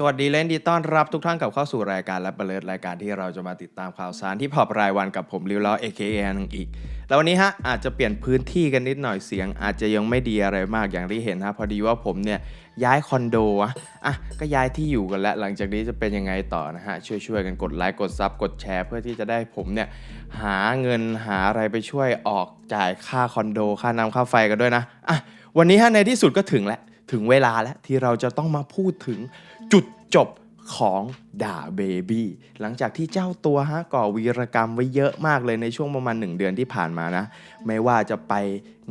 สวัสดีและยินดีต้อนรับทุกท่านกับเข้าสู่รายการและเบลิดรายการที่เราจะมาติดตามข่าวสารที่พอบรายวันกับผมริวล้อ AKA นังอีก แล้ววันนี้ฮะอาจจะเปลี่ยนพื้นที่กันนิดหน่อยเสียง อาจจะยังไม่ดีอะไรมากอย่างที่เห็นฮะพอดีว่าผมเนี่ยย้ายคอนโดอะอะก็ย้ายที่อยู่กันแล้วหลังจากนี้จะเป็นยังไงต่อนะฮะช่วยๆกันกดไลค์กดซับกดแชร์ เพื่อที่จะได้ผมเนี่ยหาเงินหาอะไรไปช่วยออกจ่ายค่าคอนโด ค่าน้ำค่าไฟกันด้วยนะอะวันนี้ฮะในที่สุดก็ถึงแล้ว ถึงเวลาแล้วที่เราจะต้องมาพูดถึงจุดจบของด่าเบบี้หลังจากที่เจ้าตัวฮะก่อวีรกรรมไว้เยอะมากเลยในช่วงประมาณ 1 เดือนที่ผ่านมานะ ไม่ว่าจะไป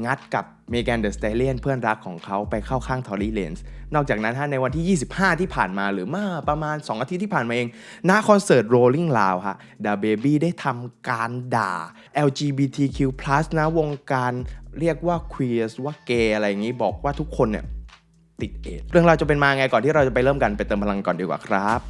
งัดกับเมแกนเดอะสเตเลียนเพื่อนรักของเขาไปเข้าข้างทอรี่เลนส์นอกจากนั้นฮะในวันที่ 25 ที่ผ่านมาหรือเมื่อประมาณ 2 อาทิตย์ที่ผ่านมาเองณคอนเสิร์ต Rolling Loud ฮะด่าเบบี้ได้ทำการด่า LGBTQ+ นะวงการเรียกว่า queer ว่าเกย์อะไรอย่างนี้บอกว่าทุกคนเนี่ย ติดเอดเรื่องราวจะเป็นมาไงก่อนที่เราจะไปเริ่มกันไปเติมพลังก่อนดีกว่าครับ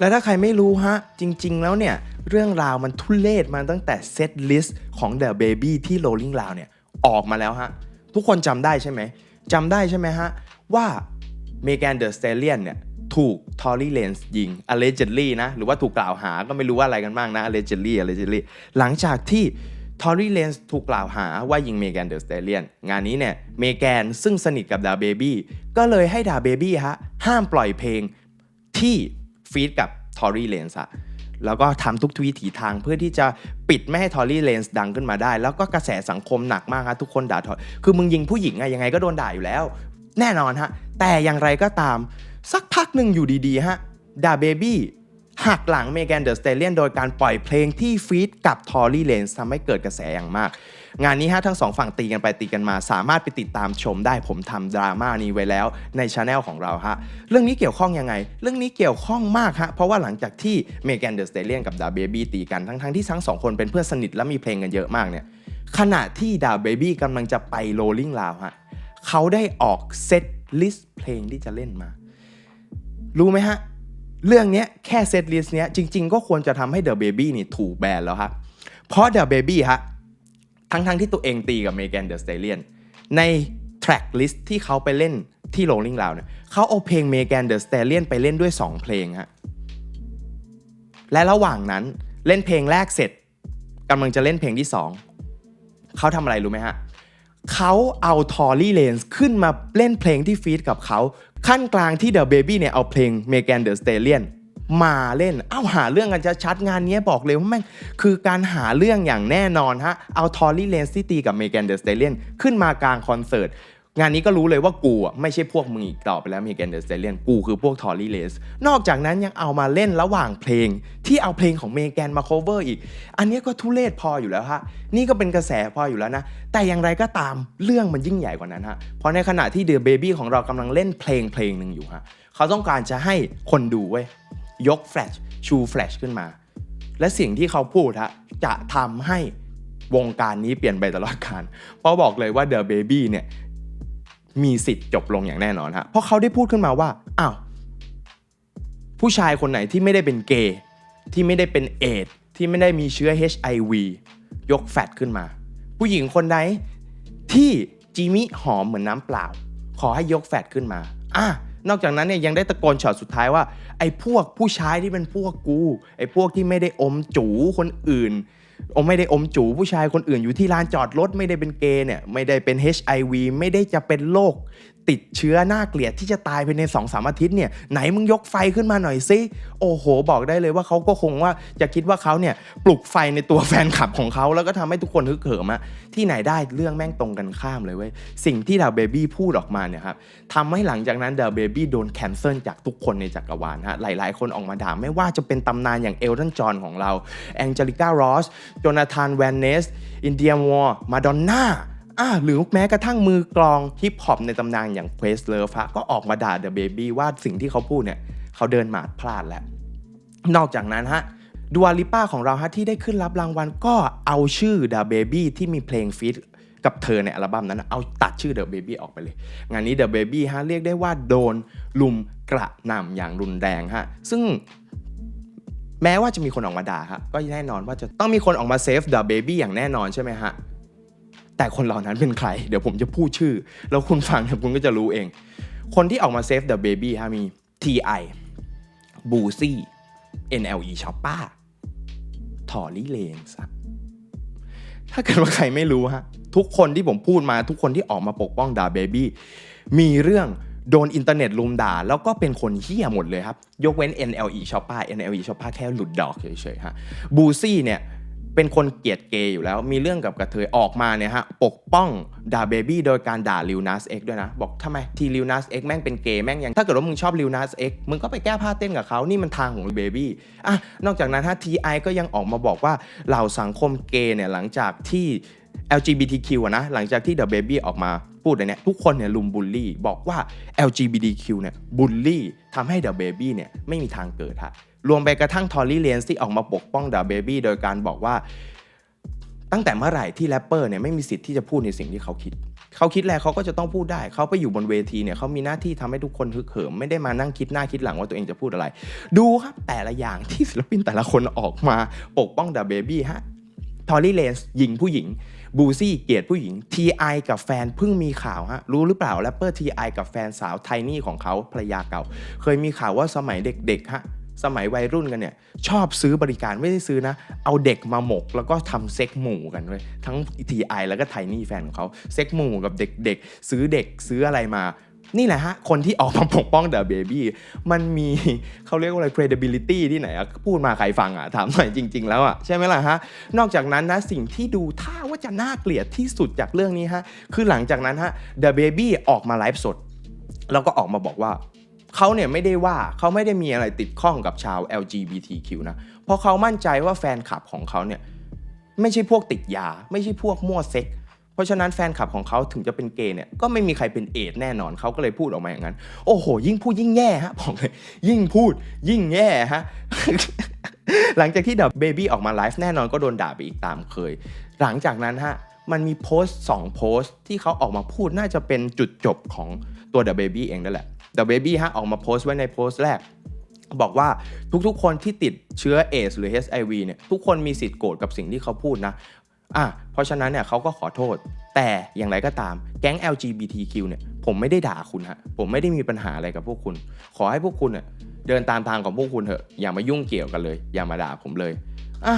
และถ้าใครไม่รู้ฮะ จริง ๆ แล้วเนี่ย เรื่องราวมันทุเลศมาตั้งแต่เซตลิสต์ ของ The Baby ที่ Rolling Loud เนี่ยออกมาแล้วฮะ ทุกคนจำได้ใช่ไหมจำได้ใช่ไหมฮะ ว่า Megan The Stallion เนี่ยถูก Tory Lanez ยิง allegedly นะ หรือว่าถูกกล่าวหาก็ไม่รู้ว่าอะไรกันบ้างนะ allegedly allegedly หลังจากที่ Tory Lanez ถูกกล่าวหาว่ายิง Megan The Stallion งานนี้เนี่ย Megan ซึ่งสนิทกับ Da Baby ก็เลยให้ Da Baby ฮะห้ามปล่อยเพลงที่ฟีดกับทอร์รี่เลนส์อะ แล้วก็ทำทุกทวีถีทางเพื่อที่จะปิดไม่ให้ทอร์รี่เลนส์ดังขึ้นมาได้ แล้วก็กระแสสังคมหนักมากฮะทุกคนด่าทอคือมึงยิงผู้หญิงอะยังไงก็โดนด่าอยู่แล้ว แน่นอนฮะ แต่อย่างไรก็ตาม สักพักหนึ่งอยู่ดีๆฮะด่าเบบี้หักหลังเมแกนเดอะสเตเลียนโดยการปล่อยเพลงที่ฟีดกับทอร์รี่เลนส์ทำให้เกิดกระแสอย่างมาก งานนี้ฮะทั้งสองฝั่งตีกันไปตีกันมา สามารถไปติดตามชมได้ผมทำดราม่านี้ไว้แล้วในช anel ของเราฮะเรื่องนี้เกี่ยวข้องยังไง เรื่องนี้เกี่ยวข้องมากฮะเพราะว่าหลังจากที่เมแกนเดอะสเตเลียนกับดาเบบี้ตีกันทั้งทั้งๆที่ทั้งสองคนเป็นเพื่อนสนิทและมีเพลงกันเยอะมากเนี่ยขณะที่ดาเบบี้กำลังจะไปโรลลิงลาวฮะเขาได้ออกเซตลิสต์เพลงที่จะเล่นมา รู้ไหมฮะ เรื่องนี้แค่เซตลิสต์เนี้ยจริง ๆ ก็ควรจะทำให้ The Baby นี่ถูกแบนแล้วครับเพราะ The Baby ฮะ ทั้งๆทที่ตัวเองตีกับ Megan The Stallion ใน track list ที่เขาไปเล่นที่ Rolling Loud เนี่ยเขาเอาเพลง Megan The Stallion ไปเล่นด้วย 2 เพลงฮะและระหว่างนั้นเล่นเพลงแรกเสร็จกำลังจะเล่นเพลงที่ 2 เขาทำอะไรรู้ไหมฮะเขาเอาทอร์รี่เลนส์ขึ้นมาเล่นเพลงที่ฟีดกับเขา ขั้นกลางที่ The Baby เนี่ยเอาเพลง Megan The Stallion มาเล่น เอาหาเรื่องกันชัดๆงานนี้บอกเลยว่าแม่งคือการหาเรื่องอย่างแน่นอนฮะ เอาทอร์รี่เลนส์ที่ตีกับ Megan The Stallion ขึ้นมากลางคอนเสิร์ตงานนี้ก็รู้เลยว่ากูอะไม่ใช่พวกมึงอีกต่อไปแล้ว Megan The Stallion กูคือพวกทอร์รี่เลนส์นอกจากนั้นยังเอามาเล่นระหว่างเพลง ที่เอาเพลงของเมแกนมา cover อีก อันนี้ก็ทุเลศพออยู่แล้วฮะ นี่ก็เป็นกระแสพออยู่แล้วนะ แต่อย่างไรก็ตามเรื่องมันยิ่งใหญ่กว่านั้นฮะ เพราะในขณะที่ The Baby ของเรากำลังเล่นเพลงเพลงหนึ่งอยู่ฮะ เขาต้องการจะให้คนดูเว้ย ยกแฟลชชูแฟลชขึ้นมา และสิ่งที่เขาพูดฮะจะทำให้วงการนี้เปลี่ยนไปตลอดกาลเพราะบอกเลยว่า The Baby เนี่ยมีสิทธิ์จบลงอย่างแน่นอนฮะเพราะเขาได้พูดขึ้นมาว่าอ้าวผู้ชายคนไหนที่ไม่ได้เป็นเกย์ที่ไม่ได้เป็นเอดส์ที่ไม่ได้มีเชื้อ HIV ยกแฟตขึ้นมา ผู้หญิงคนใดที่จีมิหอมเหมือนน้ำเปล่า ขอให้ยกแฟตขึ้นมาอะ นอกจากนั้นเนี่ยยังได้ตะโกนช็อตสุดท้ายว่า ไอ้พวกผู้ชายที่เป็นพวกกู ไอ้พวกที่ไม่ได้อมจูคนอื่นอมไม่ได้อมจูผู้ชายคนอื่นอยู่ที่ลานจอดรถไม่ได้เป็นเกย์เนี่ยไม่ได้เป็น HIV ไม่ได้จะเป็นโรค ติดเชื้อน่าเกลียดที่จะตายภายใน2อสามอาทิตย์เนี่ยไหนมึงยกไฟขึ้นมาหน่อยสิโอ้โห บอกได้เลยว่าเขาก็คงว่าจะคิดว่าเขาเนี่ยปลุกไฟในตัวแฟนคลับของเขาแล้วก็ทำให้ทุกคนฮึกเหิมอะที่ไหนได้เรื่องแม่งตรงกันข้ามเลยเว้ยสิ่งที่ดาเบบี้พูดออกมาเนี่ยครับทำให้หลังจากนั้นดาเบบี้โดนแคนเซิลจากทุกคนในจักรวาลฮะหลาย ๆ คนออกมาด่าไม่ว่าจะเป็นตำนานอย่างเอลตันจอห์นของเราแองเจลิก้ารอสโจนาธานแวนเนสอินเดียวอร์มาดอนน่า อ่าหรือแม้กระทั่งมือกลองฮิปฮอปในตำนานอย่าง Quest Love ฮะก็ออกมาด่า The Baby ว่าสิ่งที่เขาพูดเนี่ยเขาเดินหมาดพลาดแล้ว นอกจากนั้นฮะดูอาลิป้าของเราฮะที่ได้ขึ้นรับรางวัลก็เอาชื่อ The Baby ที่มีเพลงฟีดกับเธอในอัลบั้มนั้นเอาตัดชื่อ The Baby ออกไปเลย งานนี้ The Baby ฮะเรียกได้ว่าโดนลุมกระหน่ำอย่างรุนแรงฮะซึ่งแม้ว่าจะมีคนออกมาด่าฮะก็แน่นอนว่าจะต้องมีคนออกมาเซฟ The Baby อย่างแน่นอนใช่ไหมฮะ แต่คนเหล่านั้นเป็นใคร เดี๋ยวผมจะพูดชื่อ แล้วคุณฟังเดี๋ยคุณก็จะรู้เอง คนที่ออกมาเซฟ The Baby ฮะมี T.I. b o o z y NLE Choppa ทอรี่เลนส์ถ้าเกิดว่าใครไม่รู้ฮะ ทุกคนที่ผมพูดมาทุกคนที่ออกมาปกป้องดาเบบี้มีเรื่องโดนอินเทอร์เน็ตลุมด่า แล้วก็เป็นคนเหี้ยหมดเลยครับ ยกเว้น NLE Choppa NLE Choppa แค่หลุดดอกเฉยๆฮะบูซี่เนี่ย เป็นคนเกลียดเกย์อยู่แล้ว มีเรื่องกับกระเทยออกมาเนี่ยฮะปกป้องด่าเบบี้โดยการด่าลิวนัสเอ็กด้วยนะ บอกทำไมทีลิวนัสเอ็กแม่งเป็นเกย์แม่งยังถ้าเกิดว่ามึงชอบลิวนัสเอ็กมึงก็ไปแก้ผ้าเต้นกับเขานี่มันทางของเบบี้อะนอกจากนั้นฮะทีไอก็ยังออกมาบอกว่าเหล่าสังคมเกย์เนี่ยหลังจากที่ LGBTQ อะนะหลังจากที่ The Baby ออกมา พูดอันเนี้ยทุกคนเนี่ยลุมบูลลี่ บอกว่า LGBTQ เนี่ยบูลลี่ทำให้ The Baby เนี่ยไม่มีทางเกิดฮะรวมไปกระทั่งทอ r รี่เลนส์ที่ออกมาปกป้อง The Baby โดยการบอกว่า ตั้งแต่เมื่อไหร่ที่แรปเปอร์เนี่ยไม่มีสิทธิ์ที่จะพูดในสิ่งที่เขาคิด เขาคิดแล้วเขาก็จะต้องพูดได้ เขาไปอยู่บนเวทีเนี่ยเขามีหน้าที่ทำให้ทุกคนฮึกเหิมไม่ได้มานั่งคิดหน้าคิดหลังว่าตัวเองจะพูดอะไร ดูครับแต่ละอย่างที่ศิลปินแต่ละคนออกมาปกป้อง The Baby ฮะทอรี่เลนส์ยิงผู้หญิง บูซี่เกลียดผู้หญิง T.I. กับแฟนเพิ่งมีข่าวฮะรู้หรือเปล่าแรปเปอร์ T.I. กับแฟนสาวไทนี่ของเขาภรรยาเก่า เคยมีข่าวว่าสมัยเด็กๆฮะสมัยวัยรุ่นกันเนี่ยชอบซื้อบริการไม่ได้ซื้อนะ เอาเด็กมาหมก แล้วก็ทำเซ็กหมู่กันเว้ยทั้ง T.I. แล้วก็ไทนี่แฟนของเขาเซ็กหมู่กับเด็กๆ ซื้อเด็กซื้ออะไรมา นี่แหละฮะ คนที่ออกมาปกป้อง The Baby มันมีเขาเรียกว่าอะไร credibility ที่ไหนอะพูดมาใครฟังอะถามหน่อยจริง ๆ แล้วอะใช่ไหมล่ะฮะ นอกจากนั้นนะ สิ่งที่ดูท่าว่าจะน่าเกลียดที่สุดจากเรื่องนี้ฮะ คือหลังจากนั้นฮะ The Baby ออกมาไลฟ์สด แล้วก็ออกมาบอกว่าเขาเนี่ยไม่ได้ว่าเขาไม่ได้มีอะไรติดข้องกับชาว LGBTQ นะ เพราะเขามั่นใจว่าแฟนคลับของเขาเนี่ยไม่ใช่พวกติดยา ไม่ใช่พวกมั่วเซ็ก เพราะฉะนั้นแฟนคลับของเขาถึงจะเป็นเกย์เนี่ยก็ไม่มีใครเป็นเอดส์แน่นอนเขาก็เลยพูดออกมาอย่างนั้น โอ้โห ยิ่งพูดยิ่งแย่ฮะบอกเลยยิ่งพูดยิ่งแย่ฮะหลังจากที่ The Baby ออกมาไลฟ์แน่นอนก็โดนด่าไปอีกตามเคย หลังจากนั้นฮะมันมีโพสต์สองโพสต์ที่เขาออกมาพูดน่าจะเป็นจุดจบของตัว The Baby เองนั่นแหละ The Baby ฮะออกมาโพสต์ไว้ในโพสต์แรก บอกว่าทุกๆ คนที่ติดเชื้อเอสหรือ HIV เนี่ยทุกคนมีสิทธิ์โกรธกับสิ่งที่เขาพูดนะ อะเพราะฉะนั้นเนี่ยเขาก็ขอโทษ แต่อย่างไรก็ตามแก๊ง LGBTQ เนี่ยผมไม่ได้ด่าคุณฮะผมไม่ได้มีปัญหาอะไรกับพวกคุณ ขอให้พวกคุณเนี่ยเดินตามทางของพวกคุณเถอะอย่ามายุ่งเกี่ยวกันเลย อย่ามาด่าผมเลยอะ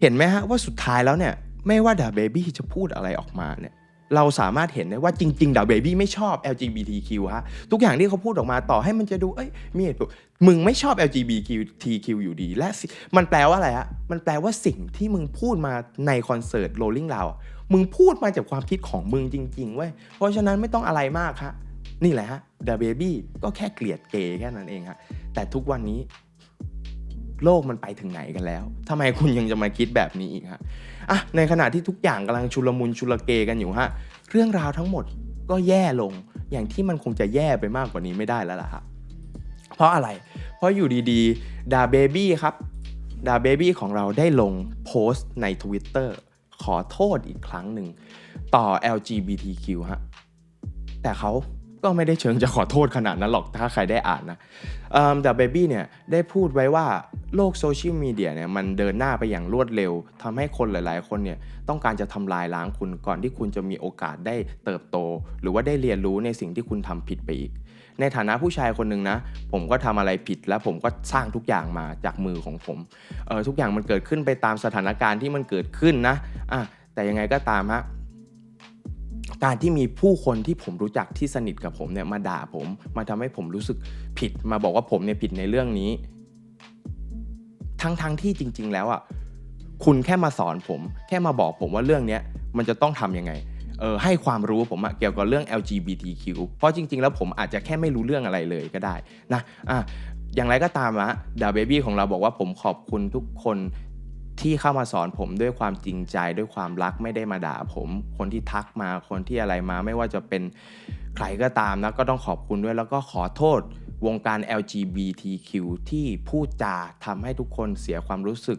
เห็นไหมฮะว่าสุดท้ายแล้วเนี่ยไม่ว่าด่าเบบี้จะพูดอะไรออกมาเนี่ย เราสามารถเห็นได้ว่าจริงๆดาเบบี้ไม่ชอบ LGBTQ ฮะทุกอย่างที่เขาพูดออกมาต่อให้มันจะดูเอ้ยมีเหตุผลมึงไม่ชอบ LGBTQ อยู่ดี และมันแปลว่าอะไรฮะมันแปลว่าสิ่งที่มึงพูดมาในคอนเสิร์ต Rolling Loud อะมึงพูดมาจากความคิดของมึงจริงๆเว้ยเพราะฉะนั้นไม่ต้องอะไรมากฮะนี่แหละฮะดาเบบี้ก็แค่เกลียดเกย์แค่นั้นเองฮะแต่ทุกวันนี้ โลกมันไปถึงไหนกันแล้วทำไมคุณยังจะมาคิดแบบนี้อีกฮะอะในขณะที่ทุกอย่างกำลังชุลมุนชุลเกกันอยู่ฮะเรื่องราวทั้งหมดก็แย่ลง อย่างที่มันคงจะแย่ไปมากกว่านี้ไม่ได้แล้วล่ะครับเพราะอะไร เพราะอยู่ดีๆดาเบบี้ครับดาเบบี้ของเราได้ลงโพสต์ใน Twitter ขอโทษอีกครั้งหนึ่งต่อ LGBTQ ฮะแต่เขา ก็ไม่ได้เชิงจะขอโทษขนาดนั้นหรอกถ้าใครได้อ่านนะแต่เบบี้เนี่ยได้พูดไว้ว่าโลกโซเชียลมีเดียเนี่ยมันเดินหน้าไปอย่างรวดเร็วทำให้คนหลายๆ คนเนี่ยต้องการจะทำลายล้างคุณก่อนที่คุณจะมีโอกาสได้เติบโต หรือว่าได้เรียนรู้ในสิ่งที่คุณทำผิดไปอีก ในฐานะผู้ชายคนหนึ่งนะ ผมก็ทำอะไรผิดแล้วผมก็สร้างทุกอย่างมาจากมือของผมเออทุกอย่างมันเกิดขึ้นไปตามสถานการณ์ที่มันเกิดขึ้นนะอะแต่ยังไงก็ตามฮะ การที่มีผู้คนที่ผมรู้จักที่สนิทกับผมเนี่ยมาด่าผม มาทำให้ผมรู้สึกผิด มาบอกว่าผมเนี่ยผิดในเรื่องนี้ ทั้งๆทที่จริง ๆ แล้วอะคุณแค่มาสอนผม แค่มาบอกผมว่าเรื่องเนี้ยมันจะต้องทำยังไงเออให้ความรู้ผมอะเกี่ยวกับเรื่อง LGBTQ เพราะจริง ๆ แล้วผมอาจจะแค่ไม่รู้เรื่องอะไรเลยก็ได้นะอะอย่างไรก็ตามอะดาเบบี้ของเราบอกว่าผมขอบคุณทุกคน ที่เข้ามาสอนผมด้วยความจริงใจด้วยความรักไม่ได้มาด่าผม คนที่ทักมาคนที่อะไรมาไม่ว่าจะเป็นใครก็ตามนะก็ต้องขอบคุณด้วยแล้วก็ขอโทษวงการ LGBTQ ที่พูดจาทำให้ทุกคนเสียความรู้สึก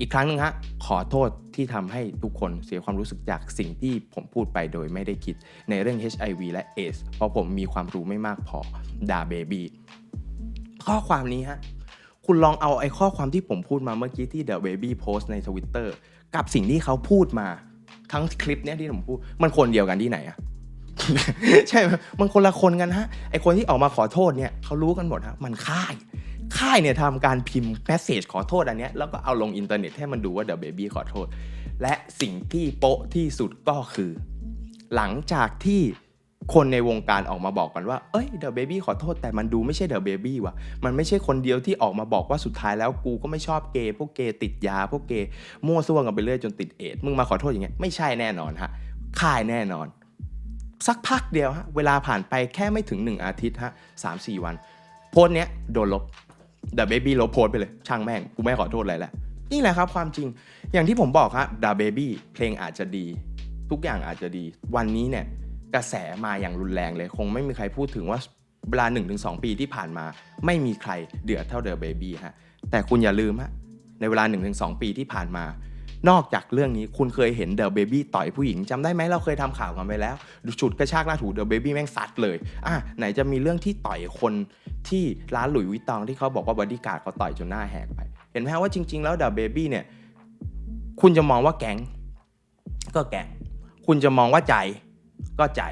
อีกครั้งหนึ่งฮะขอโทษที่ทำให้ทุกคนเสียความรู้สึกจากสิ่งที่ผมพูดไปโดยไม่ได้คิดในเรื่อง HIV และ AIDS เพราะผมมีความรู้ไม่มากพอด่าเบบี้ข้อความนี้ฮะ คุณลองเอาไอ้ข้อความที่ผมพูดมาเมื่อกี้ที่ The Baby Post ใน Twitter กับสิ่งที่เขาพูดมาทั้งคลิปเนี้ยที่ผมพูด มันคนเดียวกันที่ไหนอะใช่ไหมมันคนละคนกันฮะไอคนที่ออกมาขอโทษเนี่ยเขารู้กันหมดฮะมันค่าย ค่ายเนี่ยทำการพิมพ์แมสเซจขอโทษอันเนี้ยแล้วก็เอาลงอินเทอร์เน็ตให้มันดูว่า The Baby ขอโทษ และสิ่งที่โป๊ะที่สุดก็คือ หลังจากที่ คนในวงการออกมาบอกกันว่า เอ้ย The Baby ขอโทษแต่มันดูไม่ใช่ The Baby ว่ะ มันไม่ใช่คนเดียวที่ออกมาบอกว่าสุดท้ายแล้วกูก็ไม่ชอบเกย์พวกเกย์ติดยา พวกเกย์มั่วซั่วกันไปเรื่อยจนติดเอดมึงมาขอโทษอย่างเงี้ยไม่ใช่แน่นอนฮะค่ายแน่นอน สักพักเดียวฮะเวลาผ่านไปแค่ไม่ถึง 1 อาทิตย์ฮะสามสี่วัน โพสต์เนี้ยโดนลบ The Baby ลบโพสต์ไปเลย ช่างแม่งกูไม่ขอโทษอะไรแล้วนี่แหละครับความจริงอย่างที่ผมบอกฮะ The Baby เพลงอาจจะดี ทุกอย่างอาจจะดี วันนี้เนี่ย กระแสมาอย่างรุนแรงเลย คงไม่มีใครพูดถึงว่าเวลา 1-2 ปีที่ผ่านมา ไม่มีใครเดือดเท่า The Baby ฮะแต่คุณอย่าลืมฮะในเวลา 1-2 ปีที่ผ่านมา นอกจากเรื่องนี้คุณเคยเห็น The Baby ต่อยผู้หญิงจำได้ไหมเราเคยทำข่าวกันไปแล้วดูฉุดกระชากลากถู The Baby แม่งซัดเลยอะไหนจะมีเรื่องที่ต่อยคนที่ร้านหลุยวิตองที่เขาบอกว่าบอดี้การ์ดเขาต่อยจนหน้าแหกไป เห็นไหมว่าจริง ๆ แล้ว The Baby เนี่ยคุณจะมองว่าแก๊งก็แก๊งคุณจะมองว่าใจ ก็ใจ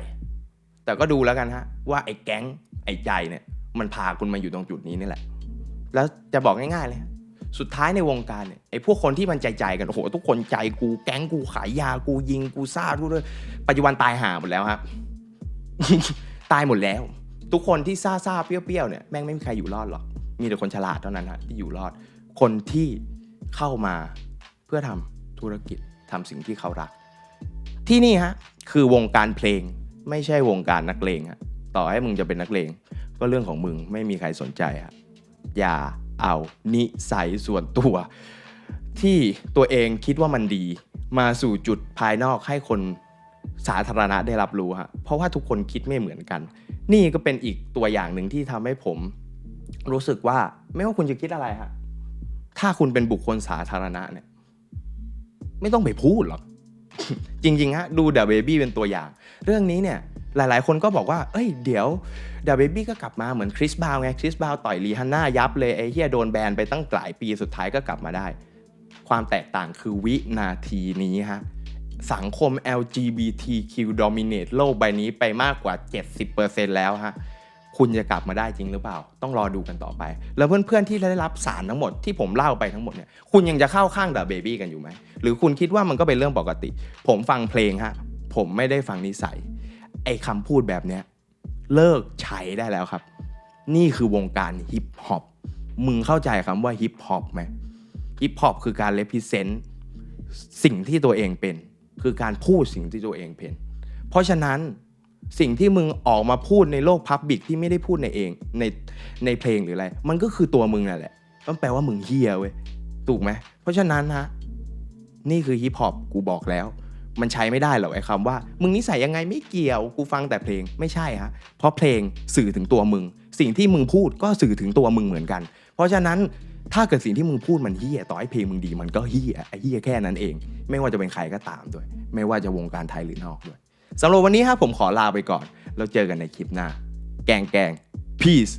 แต่ก็ดูแล้วกันฮะว่าไอ้แก๊งไอ้ใจเนี่ยมันพาคุณมาอยู่ตรงจุดนี้นี่แหละ แล้วจะบอกง่ายๆเลย สุดท้ายในวงการเนี่ยไอ้พวกคนที่มันใจใจกันโอ้โหทุกคนใจกูแก๊งกูขายยากูยิงกูซ่าทุกด้วยปัจจุบันตายห่าหมดแล้วครับตายหมดแล้ว ทุกคนที่ซ่าซ่าเปรี้ยวๆเนี่ยแม่งไม่มีใครอยู่รอดหรอก มีแต่คนฉลาดเท่านั้นฮะที่อยู่รอด คนที่เข้ามาเพื่อทำธุรกิจทำสิ่งที่เขารัก ที่นี่ฮะคือวงการเพลงไม่ใช่วงการนักเลงฮะต่อให้มึงจะเป็นนักเลงก็เรื่องของมึงไม่มีใครสนใจฮะอย่าเอานิสัยส่วนตัว ที่ตัวเองคิดว่ามันดี มาสู่จุดภายนอกให้คนสาธารณะได้รับรู้ฮะเพราะว่าทุกคนคิดไม่เหมือนกัน นี่ก็เป็นอีกตัวอย่างหนึ่งที่ทำให้ผม รู้สึกว่าไม่ว่าคุณจะคิดอะไรฮะถ้าคุณเป็นบุคคลสาธารณะเนี่ย ไม่ต้องไปพูดหรอก จริงๆฮะดู The Baby เป็นตัวอย่าง เรื่องนี้เนี่ยหลายๆ คนก็บอกว่า เอ้ย เดี๋ยว The Baby ก็กลับมาเหมือนคริสบาวไง คริสบาวต่อยรีฮันน่ายับเลย ไอ้เฮียโดนแบนไปตั้งหลายปีสุดท้ายก็กลับมาได้ ความแตกต่างคือวินาทีนี้ฮะ สังคม LGBTQ dominate โลกใบนี้ไปมากกว่า 70%แล้วฮะ คุณจะกลับมาได้จริงหรือเปล่า ต้องรอดูกันต่อไป แล้วเพื่อนๆที่ได้รับสารทั้งหมดที่ผมเล่าไปทั้งหมดเนี่ยคุณยังจะเข้าข้าง The Baby กันอยู่ไหมหรือคุณคิดว่ามันก็เป็นเรื่องปกติ ผมฟังเพลงฮะผมไม่ได้ฟังนิสัยไอ้คำพูดแบบเนี้ยเลิกใช้ได้แล้วครับ นี่คือวงการฮิปฮอปมึงเข้าใจคำว่าฮิปฮอปไหมฮิปฮอปคือการเลพิเซนต์สิ่งที่ตัวเองเป็น คือการพูดสิ่งที่ตัวเองเป็น เพราะฉะนั้น สิ่งที่มึงออกมาพูดในโลกพับบิกที่ไม่ได้พูดในเองในในเพลงหรืออะไร มันก็คือตัวมึงนั่นแหละมันแปลว่ามึงเฮียเว้ยถูกไหมเพราะฉะนั้นฮะนี่คือฮิปฮอปกูบอกแล้ว มันใช้ไม่ได้หรอกไอ้คำว่า มึงนิสัยยังไงไม่เกี่ยวกูฟังแต่เพลงไม่ใช่ฮะเพราะเพลงสื่อถึงตัวมึง สิ่งที่มึงพูดก็สื่อถึงตัวมึงเหมือนกัน เพราะฉะนั้นถ้าเกิดสิ่งที่มึงพูดมันเฮี้ยต่อให้เพลงมึงดีมันก็เฮี้ยไอ้เฮี้ยแค่นั้นเอง ไม่ว่าจะเป็นใครก็ตามด้วย ไม่ว่าจะวงการไทยหรือนอกด้วย สำหรับวันนี้ฮะผมขอลาไปก่อน แล้วเจอกันในคลิปหน้า แกงแกง peace